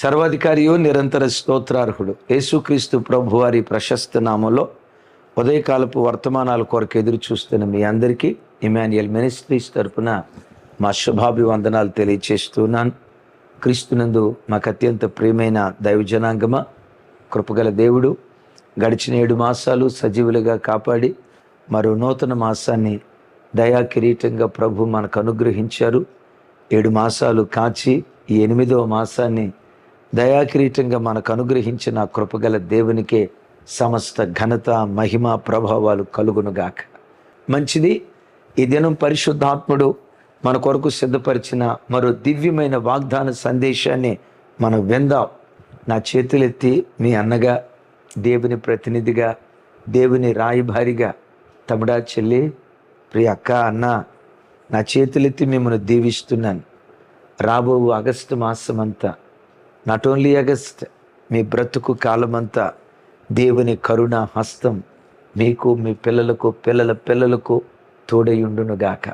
సర్వాధికారియు నిరంతర స్తోత్రార్హుడు. యేసుక్రీస్తు ప్రభు వారి ప్రశస్త నామంలో ఉదయకాలపు వర్తమానాల కొరకు ఎదురు చూస్తున్న మీ అందరికీ ఇమాన్యుయల్ మినిస్ట్రీస్ తరపున మా శుభాభివందనాలు తెలియచేస్తున్నాను. క్రీస్తునందు మాకు అత్యంత ప్రియమైన దైవజనాంగమ కృపగల దేవుడు గడిచిన ఏడు మాసాలు సజీవులుగా కాపాడి మరో నూతన మాసాన్ని దయా కిరీటంగా ప్రభు మనకు అనుగ్రహించారు. ఏడు మాసాలు కాచి ఈ ఎనిమిదవ మాసాన్ని దయాకిరీటంగా మనకు అనుగ్రహించిన కృపగల దేవునికే సమస్త ఘనత మహిమ ప్రభావాలు కలుగునుగాక. మంచిది. ఈ దినం పరిశుద్ధాత్ముడు మన కొరకు సిద్ధపరిచిన మరో దివ్యమైన వాగ్దాన సందేశాన్ని మనం విందాం. నా చేతులెత్తి మీ అన్నగా దేవుని ప్రతినిధిగా దేవుని రాయభారిగా తమడా చెల్లి ప్రియ అక్క అన్న నా చేతులెత్తి మిమ్మల్ని దీవిస్తున్నాను. రాబో ఆగస్టు మాసం అంతా నాట్ ఓన్లీ అగస్ట్ మీ బ్రతుకు కాలమంతా దేవుని కరుణ హస్తం మీకు మీ పిల్లలకు పిల్లల పిల్లలకు తోడయుండునుగాక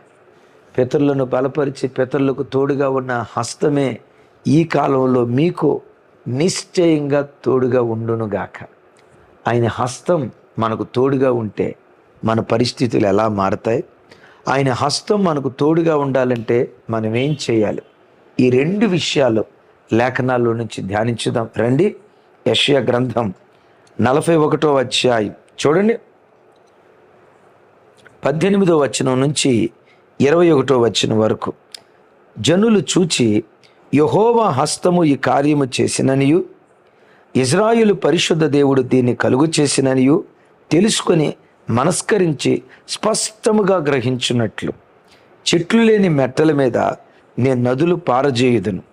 పితరులను బలపరిచి పితరులకు తోడుగా ఉన్న హస్తమే ఈ కాలంలో మీకు నిశ్చయంగా తోడుగా ఉండునుగాక ఆయన హస్తం మనకు తోడుగా ఉంటే మన పరిస్థితులు ఎలా మారతాయి? ఆయన హస్తం మనకు తోడుగా ఉండాలంటే మనం ఏం చేయాలి? ఈ రెండు విషయాలు లేఖనాల్లో నుంచి ధ్యానించుదాం. రండి. యషయ గ్రంథం నలభై ఒకటో అధ్యాయం. చూడండి. పద్దెనిమిదో వచనం నుంచి ఇరవై ఒకటో వచనం వరకు. జనులు చూచి యహోవా హస్తము ఈ కార్యము చేసిననియు ఇజ్రాయులు పరిశుద్ధ దేవుడు దీన్ని కలుగు చేసిననియు తెలుసుకొని మనస్కరించి స్పష్టముగా గ్రహించున్నట్లు చెట్లు లేని మెట్టల మీద నేను నదులు పారజేయుదును.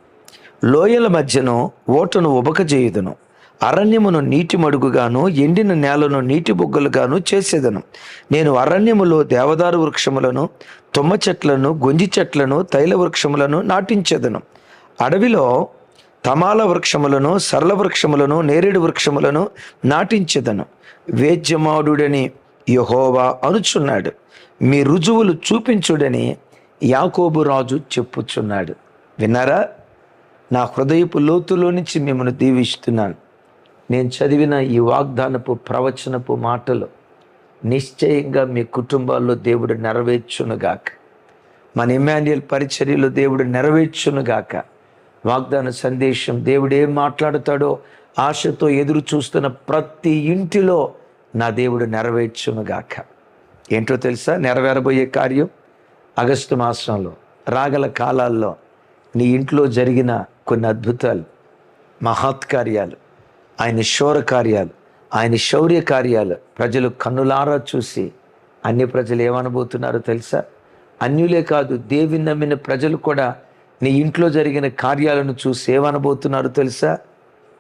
లోయల మధ్యను ఓటను ఉబకజేయుదును. అరణ్యమును నీటి మడుగుగాను ఎండిన నేలను నీటి బొగ్గలుగాను చేసేదను. నేను అరణ్యములో దేవదారు వృక్షములను తుమ్మ చెట్లను గొంజి చెట్లను తైల వృక్షములను నాటించేదను. అడవిలో తమాల వృక్షములను సరళ వృక్షములను నేరేడు వృక్షములను నాటించేదను. వేద్యమాడుడని యహోవా అనుచున్నాడు. మీ రుజువులు చూపించుడని యాకోబు రాజు చెప్పుచున్నాడు. విన్నారా? నా హృదయపు లోతులో నుంచి మిమ్మల్ని దీవిస్తున్నాను. నేను చదివిన ఈ వాగ్దానపు ప్రవచనపు మాటలు నిశ్చయంగా మీ కుటుంబాల్లో దేవుడు నెరవేర్చునుగాక. మన ఇమాన్యుయల్ పరిచర్యలో దేవుడు నెరవేర్చునుగాక. వాగ్దాన సందేశం దేవుడు ఏం మాట్లాడతాడో ఆశతో ఎదురు చూస్తున్న ప్రతి ఇంటిలో నా దేవుడు నెరవేర్చునుగాక. ఏంటో తెలుసా? నెరవేరబోయే కార్యం? ఆగస్టు మాసంలో రాగల కాలాల్లో నీ ఇంట్లో జరిగిన కొన్ని అద్భుతాలు మహత్కార్యాలు ఆయన శౌర కార్యాలు ఆయన శౌర్య కార్యాలు ప్రజలు కన్నులారా చూసి అన్ని ప్రజలు ఏమనబోతున్నారో తెలుసా? అన్యులే కాదు దేవిని నమ్మిన ప్రజలు కూడా నీ ఇంట్లో జరిగిన కార్యాలను చూసి ఏమనబోతున్నారో తెలుసా?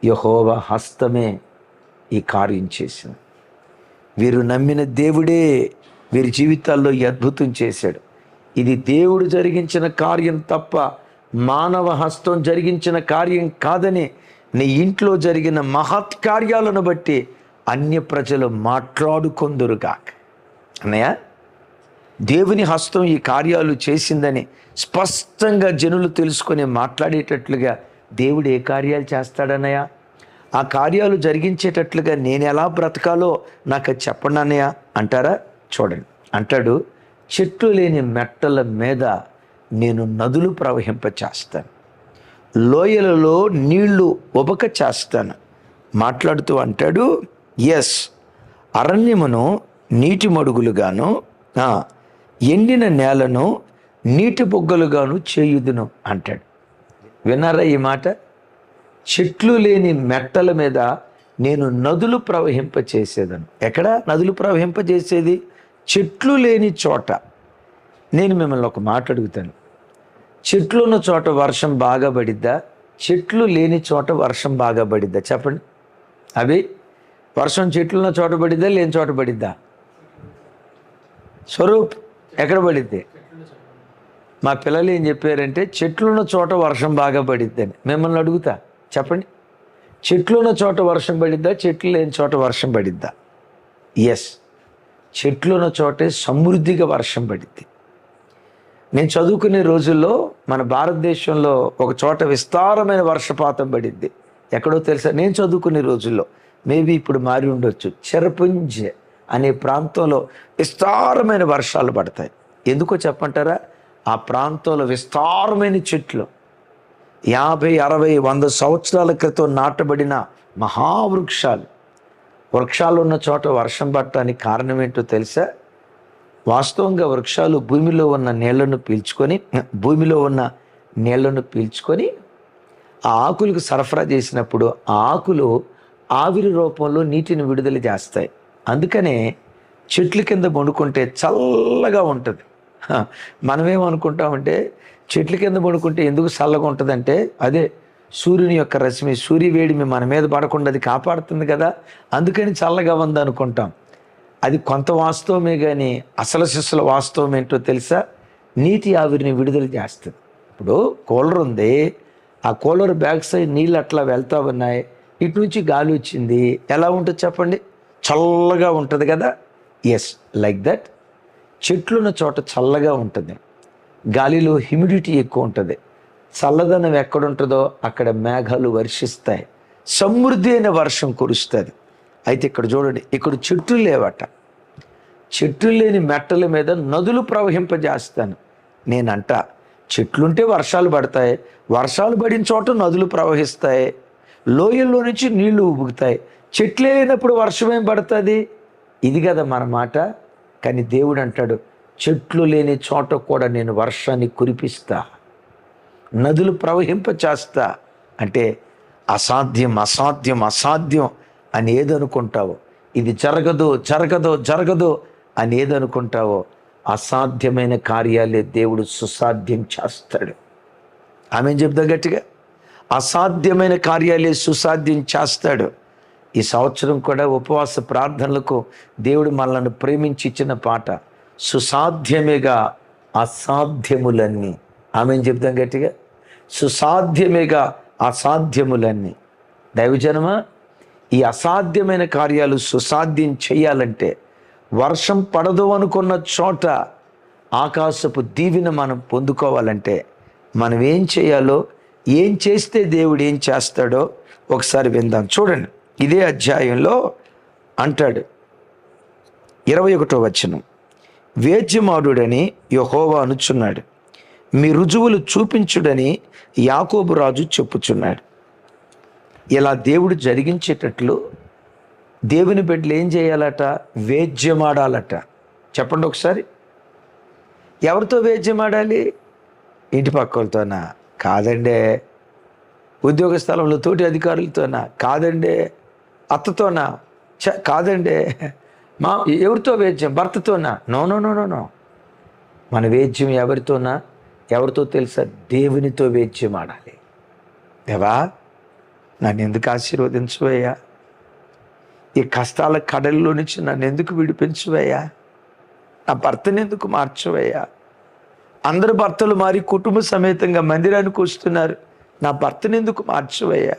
యహోవ హస్తమే ఈ కార్యం చేసింది. వీరు నమ్మిన దేవుడే వీరి జీవితాల్లో ఈ అద్భుతం చేశాడు. ఇది దేవుడు జరిగించిన కార్యం తప్ప మానవ హస్తం జరిగించిన కార్యం కాదని నీ ఇంట్లో జరిగిన మహత్ కార్యాలను బట్టి అన్య ప్రజలు మాట్లాడుకొందురుగాక. అన్నయ్య దేవుని హస్తం ఈ కార్యాలు చేసిందని స్పష్టంగా జనులు తెలుసుకొని మాట్లాడేటట్లుగా దేవుడు ఏ కార్యాలు చేస్తాడన్నయ్య? ఆ కార్యాలు జరిగించేటట్లుగా నేను ఎలా బ్రతకాలో నాకు చెప్పండి అన్నయ్య. అంటారా? చూడండి. అంటాడు చెట్లు లేని మెట్టల మీద నేను నదులు ప్రవహింపచేస్తాను. లోయలలో నీళ్ళు ఉబక చేస్తాను. మాట్లాడుతూ అంటాడు ఎస్ అరణ్యమును నీటి మడుగులుగాను ఎండిన నేలను నీటి బొగ్గలుగాను చేయుదును అంటాడు. విన్నారా ఈ మాట? చెట్లు లేని మెట్టల మీద నేను నదులు ప్రవహింపచేసేదను. ఎక్కడ నదులు ప్రవహింపజేసేది? చెట్లు లేని చోట. నేను మిమ్మల్ని ఒక మాట అడుగుతాను. చెట్లు ఉన్న చోట వర్షం బాగా పడిద్దా? చెట్లు లేని చోట వర్షం బాగా పడిద్దా? చెప్పండి. అవి వర్షం చెట్లు ఉన్న చోట పడిద్దా? లేని చోట పడిద్దా? స్వరూప్ ఎక్కడ పడిద్ది? మా పిల్లలు ఏం చెప్పారంటే చెట్లున్న చోట వర్షం బాగా పడిద్దని. మిమ్మల్ని అడుగుతా. చెప్పండి. చెట్లున్న చోట వర్షం పడిద్దా? చెట్లు లేని చోట వర్షం పడిద్దా? ఎస్ చెట్లున్న చోటే సమృద్ధిగా వర్షం పడిద్ది. నేను చదువుకునే రోజుల్లో మన భారతదేశంలో ఒక చోట విస్తారమైన వర్షపాతం పడింది. ఎక్కడో తెలుసా? నేను చదువుకునే రోజుల్లో. మేబీ ఇప్పుడు మారి ఉండొచ్చు. చెరపుంజ అనే ప్రాంతంలో విస్తారమైన వర్షాలు పడతాయి. ఎందుకో చెప్పంటారా? ఆ ప్రాంతంలో విస్తారమైన చెట్లు. యాభై అరవై వంద సంవత్సరాల క్రితం నాటబడిన మహావృక్షాలు. వృక్షాలు ఉన్న చోట వర్షం పట్టడానికి కారణం ఏంటో తెలుసా? వాస్తవంగా వృక్షాలు భూమిలో ఉన్న నీళ్ళను పీల్చుకొని భూమిలో ఉన్న నీళ్ళను పీల్చుకొని ఆ ఆకులకు సరఫరా చేసినప్పుడు ఆ ఆకులు ఆవిరి రూపంలో నీటిని విడుదల చేస్తాయి. అందుకనే చెట్ల కింద వండుకుంటే చల్లగా ఉంటుంది. మనమేమనుకుంటామంటే చెట్ల కింద వండుకుంటే ఎందుకు చల్లగా ఉంటుందంటే అదే సూర్యుని యొక్క రశ్మి సూర్య వేడిమి మన మీద పడకుండా అది కాపాడుతుంది కదా. అందుకని చల్లగా ఉంది అనుకుంటాం. అది కొంత వాస్తవమే కానీ అసలు శిస్సుల వాస్తవం ఏంటో తెలుసా? నీటి ఆవిరిని విడుదల చేస్తుంది. ఇప్పుడు కూలర్ ఉంది. ఆ కూలర్ బ్యాక్ సైడ్ నీళ్ళు అట్లా వెళ్తూ ఉన్నాయి. ఇటు నుంచి గాలి వచ్చింది. ఎలా ఉంటుంది చెప్పండి? చల్లగా ఉంటుంది కదా? ఎస్ లైక్ దట్ చెట్లున్న చోట చల్లగా ఉంటుంది. గాలిలో హ్యూమిడిటీ ఎక్కువ ఉంటుంది. చల్లదనం ఎక్కడుంటుందో అక్కడ మేఘాలు వర్షిస్తాయి. సమృద్ధి అయిన వర్షం కురుస్తుంది. అయితే ఇక్కడ చూడండి ఇక్కడ చెట్లు లేవట. చెట్లు లేని మెట్టల మీద నదులు ప్రవహింపజేస్తాను. నేనంట చెట్లుంటే వర్షాలు పడతాయి వర్షాలు పడిన చోట నదులు ప్రవహిస్తాయి లోయల్లో నుంచి నీళ్ళు ఉబుకుతాయి చెట్లే లేనప్పుడు వర్షం ఏం పడుతుంది? ఇది కదా మన మాట. కానీ దేవుడు అంటాడు చెట్లు లేని చోట కూడా నేను వర్షాన్ని కురిపిస్తా నదులు ప్రవహింప చేస్తా అంటే అసాధ్యం అసాధ్యం అసాధ్యం. అని ఏదనుకుంటావో ఇది జరగదు జరగదు జరగదు అని ఏదనుకుంటావో అసాధ్యమైన కార్యాలే దేవుడు సుసాధ్యం చేస్తాడు. ఆమె చెప్తా గట్టిగా? అసాధ్యమైన కార్యాలే సుసాధ్యం చేస్తాడు. ఈ సంవత్సరం కూడా ఉపవాస ప్రార్థనలకు దేవుడు మనల్ని ప్రేమించి ఇచ్చిన పాట సుసాధ్యమేగా అసాధ్యములన్నీ. ఆమె చెప్తాం గట్టిగా? సుసాధ్యమేగా అసాధ్యములన్నీ. దైవజనమా? ఈ అసాధ్యమైన కార్యాలు సుసాధ్యం చేయాలంటే వర్షం పడదు అనుకున్న చోట ఆకాశపు దీవిన మనం పొందుకోవాలంటే మనం ఏం చేయాలో ఏం చేస్తే దేవుడు ఏం చేస్తాడో ఒకసారి విందాం. చూడండి ఇదే అధ్యాయంలో అంటాడు. ఇరవై ఒకటో వచనం. వేద్యమాడుడని యహోవా అనుచున్నాడు. మీ రుజువులు చూపించుడని యాకోబు రాజు చెప్పుచున్నాడు. ఇలా దేవుడు జరిగించేటట్లు దేవుని బిడ్డలు ఏం చేయాలట? వేద్యమాడాలట. చెప్పండి ఒకసారి. ఎవరితో వేద్యమాడాలి? ఇంటి పక్కలతోనా? కాదండే. ఉద్యోగ స్థలంలో తోటి అధికారులతోనా? కాదండే. అత్తతోనా? చ కాదండే. మా ఎవరితో వేద్యం? భర్తతోనా? No no no no no. మన వేద్యం ఎవరితోనా? ఎవరితో తెలుసా? దేవునితో వేద్యం ఆడాలి దేవా? నన్ను ఎందుకు ఆశీర్వదించువయ్యా? ఈ కష్టాల కడల్లో నుంచి నన్ను ఎందుకు విడిపించువయ్యా? నా భర్తని ఎందుకు మార్చువయ్యా? అందరు భర్తలు మారి కుటుంబ సమేతంగా మందిరానికి వస్తున్నారు. నా భర్తని ఎందుకు మార్చువయ్యా?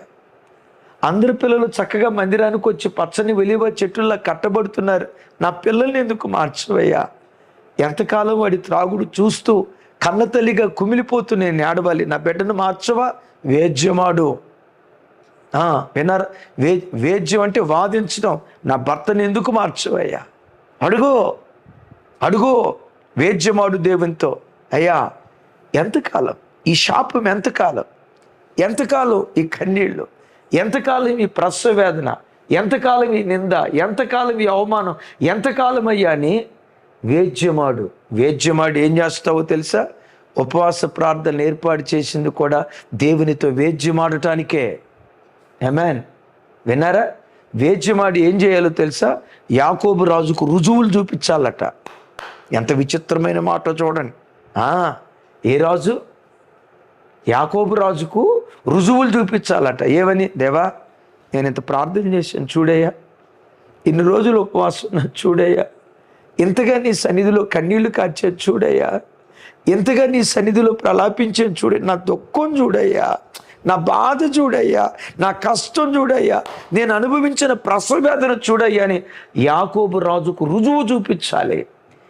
అందరు పిల్లలు చక్కగా మందిరానికి వచ్చి పచ్చని వెలివ చెట్టులా కట్టబడుతున్నారు. నా పిల్లల్ని ఎందుకు మార్చువయ్యా? ఎంతకాలం వాడి త్రాగుడు చూస్తూ కన్న తల్లిగా కుమిలిపోతూ నేను ఆడవాలి నా బిడ్డను మార్చవా? వేద్యమాడు. ఆ, వే వేద్యం అంటే వాదించడం. నా భర్తని ఎందుకు మార్చవయ్యా అడుగు. అడుగు. వేద్యమాడు దేవునితో. అయ్యా ఎంతకాలం? ఈ శాపం ఎంతకాలం? ఎంతకాలం ఈ కన్నీళ్ళు? ఎంతకాలం ఈ ప్రసవ వేదన? ఎంతకాలం ఈ నింద? ఎంతకాలం ఈ అవమానం? ఎంతకాలం అయ్యా అని వేద్యమాడు. వేద్యమాడు ఏం చేస్తావో తెలుసా? ఉపవాస ప్రార్థన ఏర్పాటు చేసింది కూడా దేవునితో వేద్యమాడటానికే. ఎమాన్ విన్నారా? వేద్యమాడి ఏం చేయాలో తెలుసా? యాకోబు రాజుకు రుజువులు చూపించాలట. ఎంత విచిత్రమైన మాట చూడండి. ఏ రాజు? యాకోబు రాజుకు రుజువులు చూపించాలట. ఏమని? దేవా నేను ఇంత ప్రార్థన చేశాను చూడయ్యా. ఇన్ని రోజులు ఉపవాసం చూడయ్యా. ఇంతగా నీ సన్నిధిలో కన్నీళ్ళు కార్చే చూడయ్యా. ఇంతగా నీ సన్నిధిలో ప్రలాపించాను చూడ నా దుఃఖం చూడయ్యా. నా బాధ చూడయ్యా నా కష్టం చూడయ్యా నేను అనుభవించిన ప్రసవేదన చూడయ్యా అని యాకోబు రాజుకు రుజువు చూపించాలి.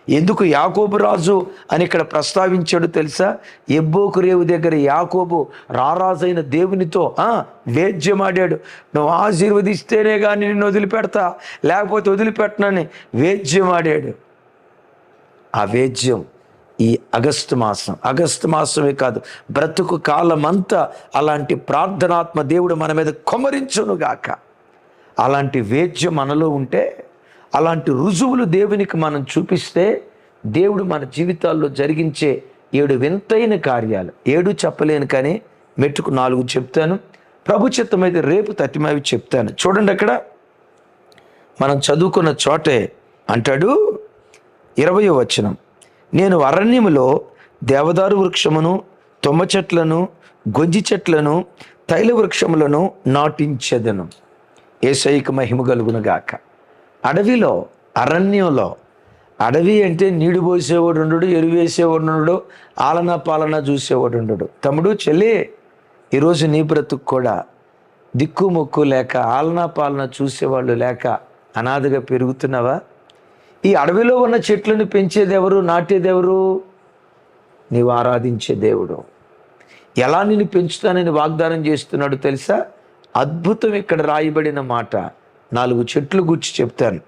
ఎందుకు యాకోబు రాజు అని ఇక్కడ ప్రస్తావించాడు తెలుసా? ఎబ్బోకు రేవు దగ్గర యాకోబు రారాజైన దేవునితో వేద్యమాడాడు. నువ్వు ఆశీర్వదిస్తేనే కానీ నిన్ను వదిలిపెడతా లేకపోతే వదిలిపెట్టనని వేద్యమాడాడు. ఆ వేద్యం ఈ అగస్టు మాసం. అగస్టు మాసమే కాదు బ్రతుకు కాలం అంతా అలాంటి ప్రార్థనాత్మ దేవుడు మన మీద కొమరించునుగాక అలాంటి వేద్యం మనలో ఉంటే అలాంటి రుజువులు దేవునికి మనం చూపిస్తే దేవుడు మన జీవితాల్లో జరిగించే ఏడు వింతైన కార్యాలు. ఏడు చెప్పలేను కానీ మెట్టుకు నాలుగు చెప్తాను. ప్రభు చిత్తమైతే రేపు తట్టిమవి చెప్తాను. చూడండి అక్కడ. మనం చదువుకున్న చోటే అంటాడు. ఇరవయో వచనం. నేను అరణ్యములో దేవదారు వృక్షమును తుమ్మ చెట్లను గొంజి చెట్లను తైల వృక్షములను నాటించెదను. ఏసైక మహిమ కలుగునుగాక. అడవిలో అరణ్యంలో అడవి అంటే నీడు పోసేవాడు ఉండడు ఎరువు వేసేవాడు ఉండడు ఆలన పాలన చూసేవాడు ఉండడు. తమ్ముడు చెల్లి ఈరోజు నీ బ్రతుకు కూడా దిక్కు మొక్కు లేక ఆలనా పాలన చూసేవాళ్ళు లేక అనాథగా పెరుగుతున్నావా? ఈ అడవిలో ఉన్న చెట్లను పెంచేదెవరు? నాటేదెవరు? నీవు ఆరాధించే దేవుడు. ఎలా నేను పెంచుతానని వాగ్దానం చేస్తున్నాడు తెలుసా? అద్భుతం ఇక్కడ రాయబడిన మాట. నాలుగు చెట్లు గుర్చి చెప్తాను.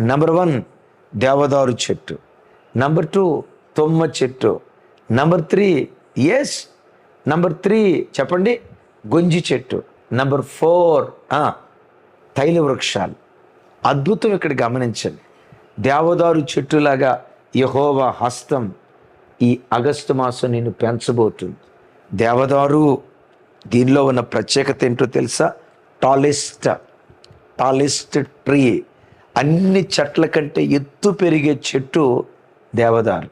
నంబర్ వన్ దేవదారు చెట్టు. నంబర్ టూ తొమ్మ చెట్టు. Number three yes number three చెప్పండి గొంజి చెట్టు. నంబర్ ఫోర్ తైల వృక్షాలు అద్భుతం ఇక్కడ గమనించండి. దేవదారు చెట్టులాగా యహోవా హస్తం ఈ ఆగస్టు మాసం నేను పెంచబోతుంది. దేవదారు దీనిలో ఉన్న ప్రత్యేకత ఏంటో తెలుసా? Tallest tallest tree. అన్ని చెట్ల కంటే ఎత్తు పెరిగే చెట్టు దేవదారు.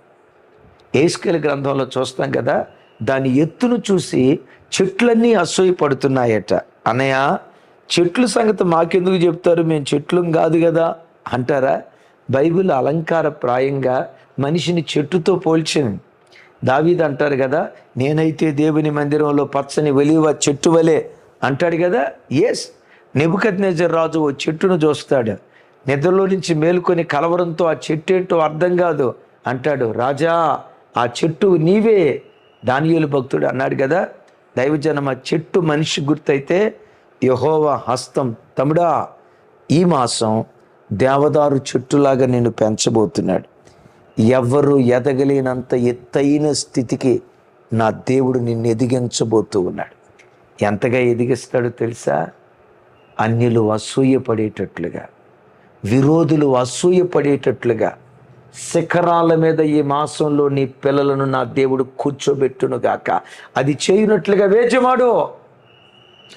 ఏస్కెల్ గ్రంథంలో చూస్తాం కదా దాని ఎత్తును చూసి చెట్లన్నీ అసూయపడుతున్నాయట. అనయా చెట్ల సంగతి మాకెందుకు చెప్తారు? మేము చెట్లు కాదు కదా అంటారా? బైబిల్ అలంకార ప్రాయంగా మనిషిని చెట్టుతో పోల్చింది. దావీద్ అంటారు కదా నేనైతే దేవుని మందిరంలో పచ్చని వెలివ చెట్టు వలే అంటాడు కదా ఎస్ నెబుకద్ రాజు ఓ చెట్టును చూస్తాడు. నిద్రలో నుంచి మేలుకొని కలవరంతో ఆ చెట్టు ఏంటో అర్థం కాదు అంటాడు. రాజా ఆ చెట్టు నీవే. దానియులు భక్తుడు అన్నాడు కదా దైవజనం ఆ చెట్టు మనిషి గుర్తయితే యహోవా హస్తం తమ్ముడా ఈ మాసం దేవదారు చెట్టులాగా నేను పెంచబోతున్నాడు. ఎవ్వరు ఎదగలేనంత ఎత్తైన స్థితికి నా దేవుడు నిన్ను ఎదిగించబోతూ ఉన్నాడు. ఎంతగా ఎదిగిస్తాడో తెలుసా? అన్యులు అసూయపడేటట్లుగా విరోధులు అసూయపడేటట్లుగా శిఖరాల మీద ఈ మాసంలో నీ పిల్లలను నా దేవుడు కూర్చోబెట్టునుగాక. అది చేయనట్లుగా వేచమాడు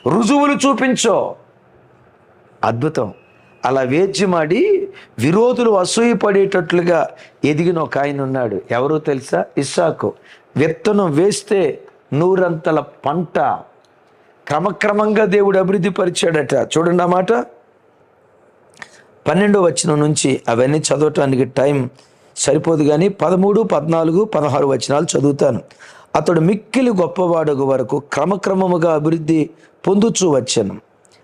రుజువులు చూపించో. అద్భుతం. అలా వేద్యమాడి విరోధులు అసూయపడేటట్లుగా ఎదిగిన ఒక ఆయన ఉన్నాడు. ఎవరో తెలుసా? ఇస్సాకు. విత్తనం వేస్తే నూరంతల పంట క్రమక్రమంగా దేవుడు అభివృద్ధి పరిచాడట. చూడండి మాట. పన్నెండో వచనం నుంచి అవన్నీ చదవటానికి టైం సరిపోదు కానీ పదమూడు పద్నాలుగు పదహారు వచనాలు చదువుతాను. అతడు మిక్కిలి గొప్పవాడగు వరకు క్రమక్రమముగా అభివృద్ధి పొందుచూ వచ్చాను.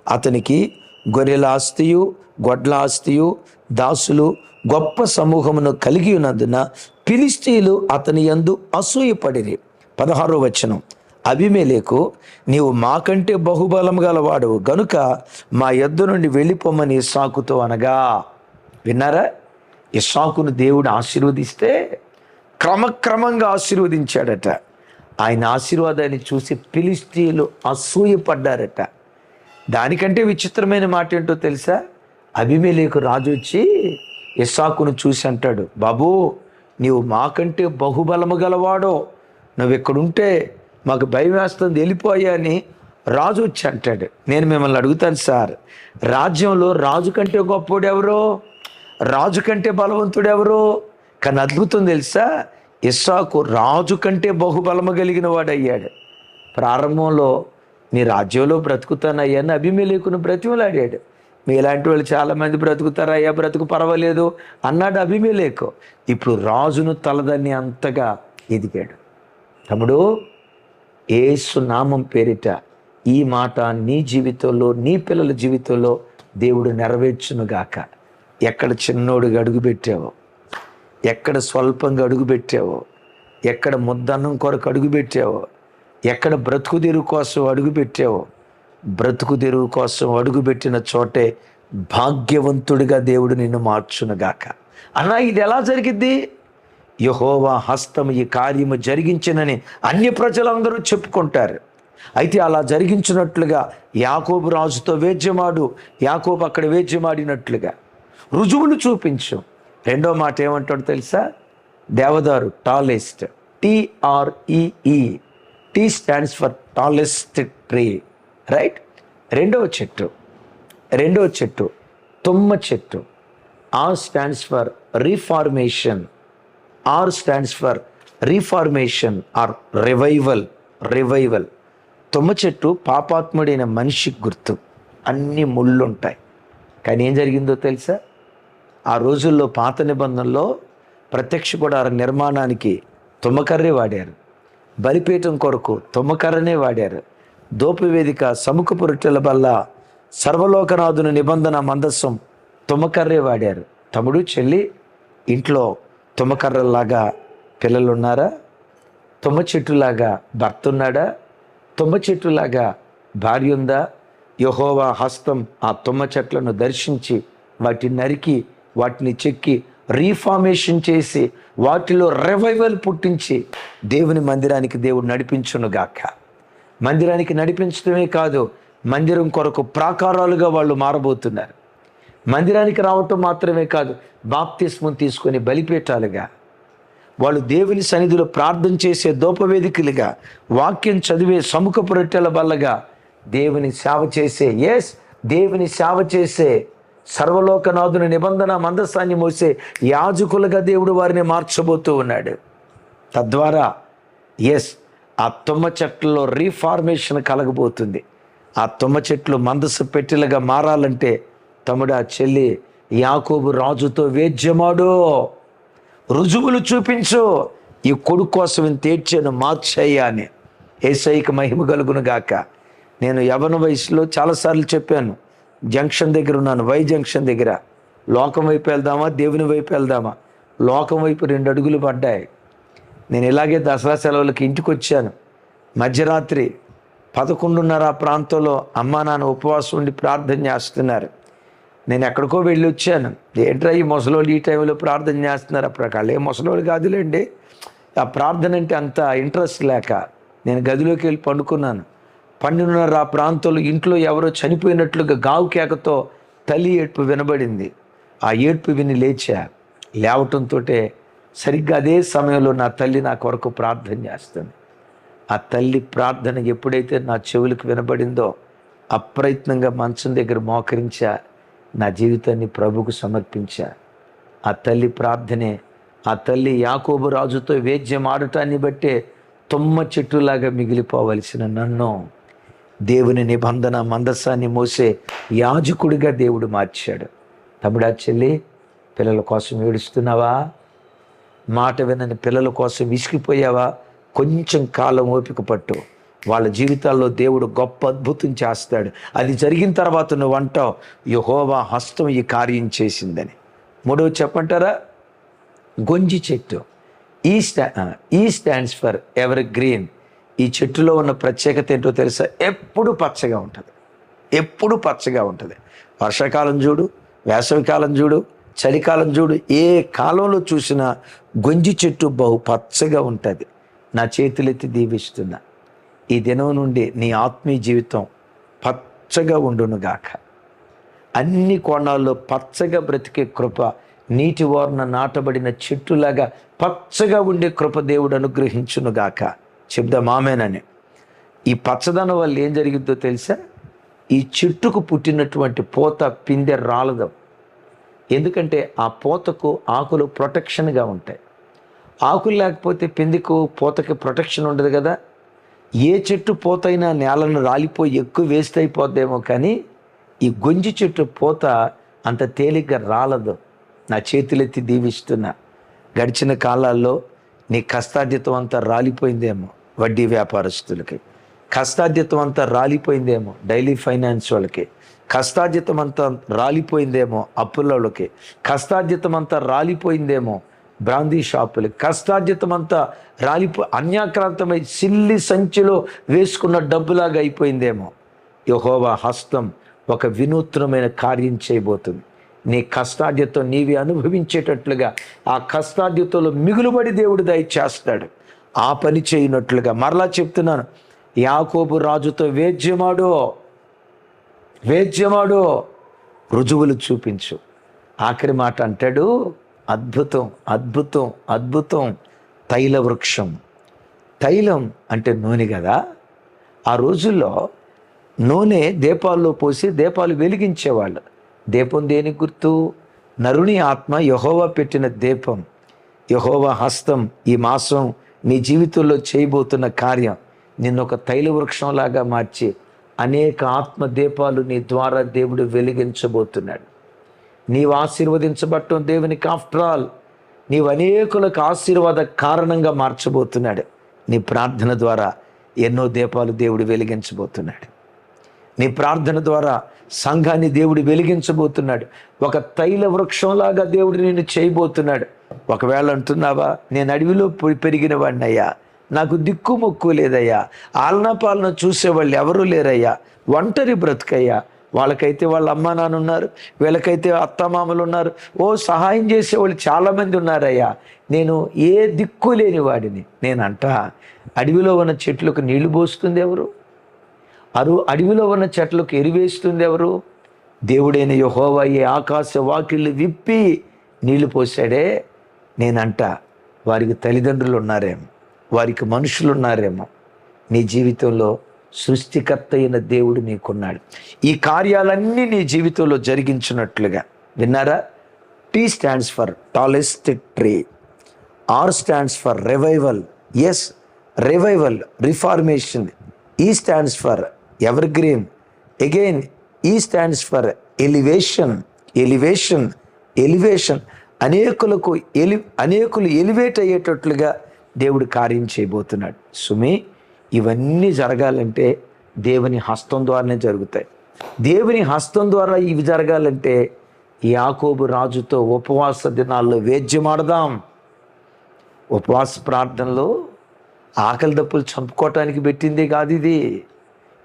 అతనికి గొర్రెల ఆస్తియు గొడ్ల ఆస్తియు దాసులు గొప్ప సమూహమును కలిగి ఉన్నందున పిలిస్తీలు అతని యందు అసూయపడిరి. పదహారో వచనం. అభిమేలేకు నీవు మాకంటే బహుబలం గలవాడు గనుక మా యొద్ద నుండి వెళ్ళిపోమని ఇస్సాకుతో అనగా విన్నారా? ఇస్సాకును దేవుడు ఆశీర్వదిస్తే క్రమక్రమంగా ఆశీర్వదించాడట. ఆయన ఆశీర్వాదాన్ని చూసి ఫిలిస్తీయులు అసూయపడ్డారట. దానికంటే విచిత్రమైన మాట ఏంటో తెలుసా? అభిమేలేకు రాజు వచ్చి ఇస్సాకును చూసి అంటాడు బాబూ నీవు మాకంటే బహుబలము గలవాడో నువ్వు ఇక్కడుంటే మాకు భయం వేస్తుంది వెళ్ళిపోయా అని రాజు వచ్చి అంటాడు. నేను మిమ్మల్ని అడుగుతాను సార్ రాజ్యంలో రాజు కంటే గొప్పోడు ఎవరో రాజు కంటే బలవంతుడు ఎవరో కానీ అద్భుతం తెలుసా ఇస్సాకు రాజు కంటే బహుబలము కలిగిన వాడు అయ్యాడు. ప్రారంభంలో నీ రాజ్యంలో బ్రతుకుతానయ్యా అభిమేలేకును బ్రతిమలాడాడు. మీలాంటి వాళ్ళు చాలామంది బ్రతుకుతారయ్యా బ్రతుకు పర్వాలేదు అన్నాడు అభిమేలేకు. ఇప్పుడు రాజును తలదన్ని అంతగా ఎదిగాడు. తమ్ముడు ఏసు నామం పేరిట ఈ మాట నీ జీవితంలో నీ పిల్లల జీవితంలో దేవుడు నెరవేర్చునుగాక. ఎక్కడ చిన్నోడుగా అడుగుపెట్టావో ఎక్కడ స్వల్పంగా అడుగు పెట్టావో ఎక్కడ ముద్దన్నం కొరకు అడుగుపెట్టావో ఎక్కడ బ్రతుకుదీరు కోసం అడుగుపెట్టావో బ్రతుకు తెరువు కోసం అడుగుపెట్టిన చోటే భాగ్యవంతుడిగా దేవుడు నిన్ను మార్చునుగాక. అన్నా ఇది ఎలా జరిగిద్ది? యహోవా హస్తం ఈ కార్యము జరిగించినని అన్య ప్రజలందరూ చెప్పుకుంటారు. అయితే అలా జరిగించినట్లుగా యాకోబు రాజుతో వేద్యమాడు యాకోబు అక్కడ వేద్యమాడినట్లుగా రుజువులు చూపించు. రెండో మాట ఏమంటాడు తెలుసా? దేవదారు tallest T R E E T stands for tallest tree. Right రెండవ చెట్టు. రెండవ చెట్టు. తుమ్మ చెట్టు. R stands for reformation R stands for reformation R revival revival తుమ్మ చెట్టు పాపాత్ముడైన మనిషికి గుర్తు. అన్ని ముళ్ళుంటాయి. కానీ ఏం జరిగిందో తెలుసా? ఆ రోజుల్లో పాత నిబంధనలో ప్రత్యక్ష గుడార నిర్మాణానికి తుమ్మకర్రే వాడారు. బలిపీఠం కొరకు తుమ్మకర్రనే వాడారు. దోపివేదిక సముఖపు రొట్టెల వల్ల సర్వలోకనాథుని నిబంధన మందస్సం తుమ్మకర్రే వాడారు. తమ్ముడు చెల్లి ఇంట్లో తుమ్మకర్రలాగా పిల్లలు ఉన్నారా తుమ్మ చెట్టులాగా భర్త ఉన్నాడా తుమ్మ చెట్టులాగా భార్య ఉందా యహోవా హస్తం ఆ తుమ్మ చెట్లను దర్శించి వాటిని నరికి వాటిని చెక్కి రీఫార్మేషన్ చేసి వాటిలో రివైవల్ పుట్టించి దేవుని మందిరానికి దేవుడు నడిపించునుగాక. మందిరానికి నడిపించడమే కాదు మందిరం కొరకు ప్రాకారాలుగా వాళ్ళు మారబోతున్నారు. మందిరానికి రావటం మాత్రమే కాదు బాప్తిస్మం తీసుకొని బలిపేటాలుగా వాళ్ళు దేవుని సన్నిధిలో ప్రార్థన చేసే దోపవేదికలుగా వాక్యం చదివే సముఖపు రొట్టెల వల్లగా దేవుని సేవ చేసే ఎస్ దేవుని సేవ చేసే సర్వలోకనాథుని నిబంధన మందస్థాన్ని మోసే యాజకులుగా దేవుడు వారిని మార్చబోతూ ఉన్నాడు. తద్వారా ఎస్ ఆ తుమ్మ చెట్లలో రీఫార్మేషన్ కలగబోతుంది. ఆ తుమ్మ చెట్లు మందస్సు పెట్టెలుగా మారాలంటే తమ్ముడు ఆ చెల్లి యాకోబు రాజుతో వేద్యమాడు. రుజువులు చూపించు. ఈ కొడుకు కోసం ఇంత ఏడ్చాను మార్చయ్యా అని. ఏసైకి మహిమ కలుగును గాక. నేను యవన వయసులో చాలాసార్లు చెప్పాను జంక్షన్ దగ్గర ఉన్నాను వై జంక్షన్ దగ్గర. లోకం వైపు వెళ్దామా దేవుని వైపు వెళ్దామా? లోకం వైపు రెండు అడుగులు పడ్డాయి. నేను ఇలాగే దసరా సెలవులకి ఇంటికి వచ్చాను మధ్యరాత్రి పదకొండున్నర ఆ ప్రాంతంలో అమ్మా నాన్న ఉపవాసం ఉండి ప్రార్థన చేస్తున్నారు. నేను ఎక్కడికో వెళ్ళి వచ్చాను ఏంట్రా ఈ ముసలోళ్ళు ఈ టైంలో ప్రార్థన చేస్తున్నారు? అప్పుడు వాళ్ళు ఏ ముసలోళ్ళు కాదులేండి. ఆ ప్రార్థన అంటే అంత ఇంట్రెస్ట్ లేక నేను గదిలోకి వెళ్ళి పండుకున్నాను. పన్నెండున్నర ఆ ప్రాంతంలో ఇంట్లో ఎవరో చనిపోయినట్లుగా గావు కేకతో తల్లి ఏడ్పు వినబడింది. ఆ ఏడ్పు విని లేచా. లేవటంతో సరిగ్గా అదే సమయంలో నా తల్లి నా కొరకు ప్రార్థన చేస్తుంది. ఆ తల్లి ప్రార్థన ఎప్పుడైతే నా చెవులకు వినబడిందో అప్రయత్నంగా మంచం దగ్గర మోకరించా నా జీవితాన్ని ప్రభుకు సమర్పించా. ఆ తల్లి ప్రార్థనే ఆ తల్లి యాకోబు రాజుతో వేద్యం ఆడటాన్ని బట్టే తుమ్మ చెట్టులాగా మిగిలిపోవలసిన నన్ను దేవుని నిబంధన మందసాన్ని మోసే యాజకుడిగా దేవుడు మార్చాడు. తమ్ముడా చెల్లి పిల్లల కోసం ఏడుస్తున్నావా? మాట వినని పిల్లల కోసం విసిగిపోయావా? కొంచెం కాలం ఓపిక పట్టు. వాళ్ళ జీవితాల్లో దేవుడు గొప్ప అద్భుతం చేస్తాడు. అది జరిగిన తర్వాత నువ్వు అంటావు యహోవా హస్తం ఈ కార్యం చేసిందని. మూడవ చెప్పంటారా? గొంజి చెట్టు. ఈ స్టా ఈ స్టాండ్స్ ఫర్ ఎవర్ గ్రీన్ ఈ చెట్టులో ఉన్న ప్రత్యేకత ఏంటో తెలుసా? ఎప్పుడు పచ్చగా ఉంటుంది. ఎప్పుడు పచ్చగా ఉంటుంది. వర్షాకాలం చూడు వేసవికాలం చూడు చలికాలం చూడు ఏ కాలంలో చూసినా గొంజి చెట్టు బహు పచ్చగా ఉంటుంది. నా చేతులెత్తి దీవిస్తున్నా. ఈ దినం నుండి నీ ఆత్మీయ జీవితం పచ్చగా ఉండునుగాక. అన్ని కోణాల్లో పచ్చగా బ్రతికే కృప నీటి వారున నాటబడిన చెట్టులాగా పచ్చగా ఉండే కృప దేవుడు అనుగ్రహించునుగాక. చెప్దాం ఆమెనని. ఈ పచ్చదనం వల్ల ఏం జరిగిందో తెలుసా? ఈ చెట్టుకు పుట్టినటువంటి పూత పిందె రాలదు. ఎందుకంటే ఆ పూతకు ఆకులు ప్రొటెక్షన్గా ఉంటాయి. ఆకులు లేకపోతే పిందికు పూతకి ప్రొటెక్షన్ ఉండదు కదా. ఏ చెట్టు పోతైనా నేలను రాలిపోయి ఎక్కువ వేస్ట్ అయిపోద్దేమో కానీ ఈ గొంజి చెట్టు పూత అంత తేలిగ్గా రాలదు. నా చేతులెత్తి దీవిస్తున్నా. గడిచిన కాలాల్లో నీ కష్టాధ్యతం అంతా రాలిపోయిందేమో వడ్డీ వ్యాపారస్తులకి. కష్టాధ్యతం అంతా రాలిపోయిందేమో డైలీ ఫైనాన్స్ వాళ్ళకి. కష్టార్జితం అంతా రాలిపోయిందేమో అప్పులలోకి. వాళ్ళకి అంతా రాలిపోయిందేమో బ్రాందీ షాపులు. కష్టార్జితం అంతా రాలిపో అన్యాక్రాంతమై సిల్లి సంచిలో వేసుకున్న డబ్బులాగా అయిపోయిందేమో. యహోవా హస్తం ఒక వినూత్నమైన కార్యం చేయబోతుంది. నీ కష్టార్జితం నీవి అనుభవించేటట్లుగా ఆ కష్టార్జితంలో మిగులుబడి దేవుడు దయచేస్తాడు ఆ పని చేయనట్లుగా మరలా చెప్తున్నాను. యాకోబు రాజుతో వేద్యమాడో. వేద్యమాడో రుజువులు చూపించు. ఆఖరి మాట అంటాడు అద్భుతం అద్భుతం అద్భుతం తైల వృక్షం తైలం అంటే నూనె కదా? ఆ రోజుల్లో నూనె దీపాల్లో పోసి దీపాలు వెలిగించేవాళ్ళు. దీపం దేని గుర్తు? నరుని ఆత్మ యహోవా పెట్టిన దీపం. యహోవా హస్తం ఈ మాసం నీ జీవితంలో చేయబోతున్న కార్యం. నిన్ను ఒక తైల వృక్షంలాగా మార్చి అనేక ఆత్మ దీపాలు నీ ద్వారా దేవుడు వెలిగించబోతున్నాడు. నీవు ఆశీర్వదించబట్టం దేవునికి ఆఫ్టర్ ఆల్ నీవు అనేకులకు ఆశీర్వాద కారణంగా మార్చబోతున్నాడు. నీ ప్రార్థన ద్వారా ఎన్నో దీపాలు దేవుడు వెలిగించబోతున్నాడు. నీ ప్రార్థన ద్వారా సంఘాన్ని దేవుడు వెలిగించబోతున్నాడు. ఒక తైల వృక్షంలాగా దేవుడు నేను చేయబోతున్నాడు. ఒకవేళ అంటున్నావా నేను అడవిలో పెరిగిన వాడినయ్యా నాకు దిక్కు మొక్కు లేదయ్యా. ఆలనా పాలన చూసేవాళ్ళు ఎవరూ లేరయ్యా. ఒంటరి బ్రతుకయ్యా. వాళ్ళకైతే వాళ్ళ అమ్మ నాన్న ఉన్నారు వీళ్ళకైతే అత్తమామలు ఉన్నారు. ఓ సహాయం చేసేవాళ్ళు చాలామంది ఉన్నారయ్యా. నేను ఏ దిక్కు లేని వాడిని. నేనంట అడవిలో ఉన్న చెట్లకు నీళ్ళు పోస్తుంది ఎవరు? అరు అడవిలో ఉన్న చెట్లకు ఎరివేస్తుంది ఎవరు? దేవుడైన యహోవయ్యే ఆకాశ వాకిళ్ళు విప్పి నీళ్ళు పోసాడే నేనంట వారికి తల్లిదండ్రులు ఉన్నారేమో. వారికి మనుషులు ఉన్నారేమో నీ జీవితంలో సృష్టికర్త అయిన దేవుడు నీకున్నాడు. ఈ కార్యాలన్నీ నీ జీవితంలో జరిగించినట్లుగా. విన్నారా? T stands for tallest tree R stands for revival yes revival reformation E stands for evergreen again E stands for elevation elevation elevation అనేకులకు ఎలి అనేకులు ఎలివేట్ అయ్యేటట్లుగా దేవుడు కార్యం చేయబోతున్నాడు. సుమి ఇవన్నీ జరగాలంటే దేవుని హస్తం ద్వారానే జరుగుతాయి. దేవుని హస్తం ద్వారా ఇవి జరగాలంటే యాకోబు రాజుతో ఉపవాస దినాల్లో వేద్యమాడదాం. ఉపవాస ప్రార్థనలో ఆకలి దప్పులు చంపుకోవటానికి పెట్టింది కాదు ఇది.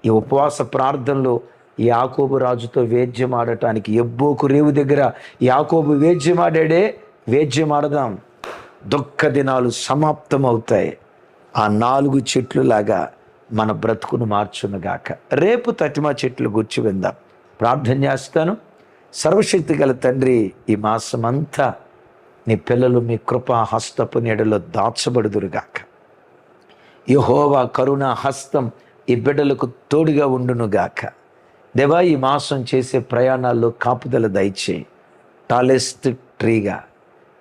ఈ ఉపవాస ప్రార్థనలో యాకోబు రాజుతో వేద్యం ఆడటానికి ఎబ్బోకు రేవు దగ్గర యాకోబు వేద్యం వేద్యమాడదాం. దుఃఖ దినాలు సమాప్తం అవుతాయి ఆ నాలుగు చెట్లు లాగా మన బ్రతుకును మార్చునుగాక రేపు తటిమా చెట్లు గుర్చి విందాం. ప్రార్థన చేస్తాను. సర్వశక్తి గల తండ్రి ఈ మాసమంతా నీ పిల్లలు మీ కృపా హస్తపు నీడలో దాచబడుదురుగాక. యహోవా కరుణ హస్తం ఈ బిడ్డలకు తోడుగా ఉండునుగాక దేవా ఈ మాసం చేసే ప్రయాణాల్లో కాపుదల దయచేయి. టాలెస్ట్ ట్రీగా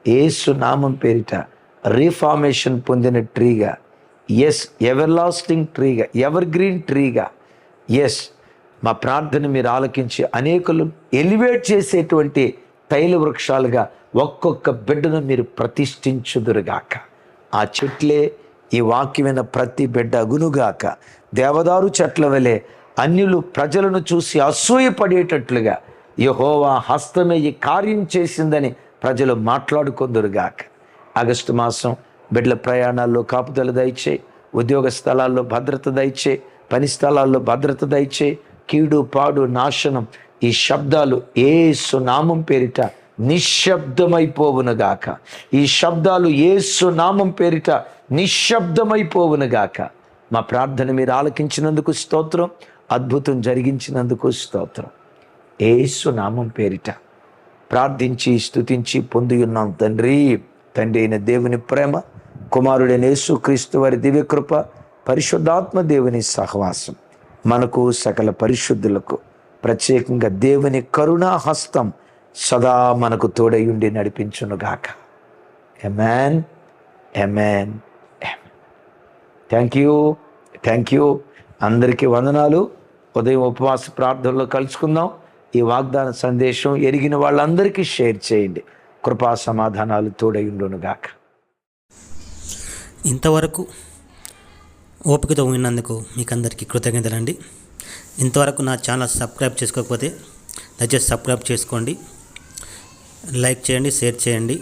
ఏసు నామం పేరిట రీఫార్మేషన్ పొందిన ట్రీగా ఎస్ ఎవర్ లాస్టింగ్ ట్రీగా ఎవర్ గ్రీన్ ట్రీగా ఎస్ మా ప్రార్థన మీరు ఆలకించి అనేకులు ఎలివేట్ చేసేటువంటి తైల వృక్షాలుగా ఒక్కొక్క బిడ్డను మీరు ప్రతిష్ఠించుదురుగాక. ఆ చెట్లే ఈ వాక్యమైన ప్రతి బిడ్డ అగునుగాక. దేవదారు చెట్ల వలె అన్యులు ప్రజలను చూసి అసూయపడేటట్లుగా యహోవా హస్తమే ఈ కార్యం చేసిందని ప్రజలు మాట్లాడుకుందరుగాక. ఆగస్టు మాసం బిడ్డల ప్రయాణాల్లో కాపుదల దయచే ఉద్యోగ స్థలాల్లో భద్రత దయచే పని స్థలాల్లో భద్రత దయచే కీడు పాడు నాశనం ఈ శబ్దాలు ఏ సునామం పేరిట నిశ్శబ్దమైపోవునుగాక. ఈ శబ్దాలు ఏ సునామం పేరిట నిశ్శబ్దమైపోవునుగాక. మా ప్రార్థన మీరు ఆలకించినందుకు స్తోత్రం అద్భుతం జరిగించినందుకు స్తోత్రం. ఏసునామం పేరిట. ప్రార్థించి స్తుతించి పొంది ఉన్నాం తండ్రి. తండ్రి అయిన దేవుని ప్రేమ కుమారుడైన యేసు క్రీస్తు వారి దివ్యకృప పరిశుద్ధాత్మ దేవుని సహవాసం మనకు సకల పరిశుద్ధులకు. ప్రత్యేకంగా దేవుని కరుణా హస్తం సదా మనకు తోడయుండి నడిపించునుగాక amen amen thank you thank you అందరికీ వందనాలు. ఉదయం ఉపవాస ప్రార్థనలో కలుసుకుందాం. ఈ వాగ్దాన సందేశం ఎరిగిన వాళ్ళందరికీ షేర్ చేయండి. కృపా సమాధానాలు తోడయుండునుగాక. ఇంతవరకు ఓపికతో విన్నందుకు మీకు అందరికీ కృతజ్ఞతలండి. ఇంతవరకు నా ఛానల్ సబ్స్క్రైబ్ చేసుకోకపోతే దయచేసి సబ్స్క్రైబ్ చేసుకోండి. లైక్ చేయండి షేర్ చేయండి.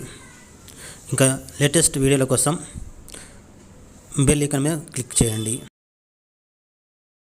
ఇంకా లేటెస్ట్ వీడియోల కోసం బెల్ ఐకాన్ మీద క్లిక్ చేయండి.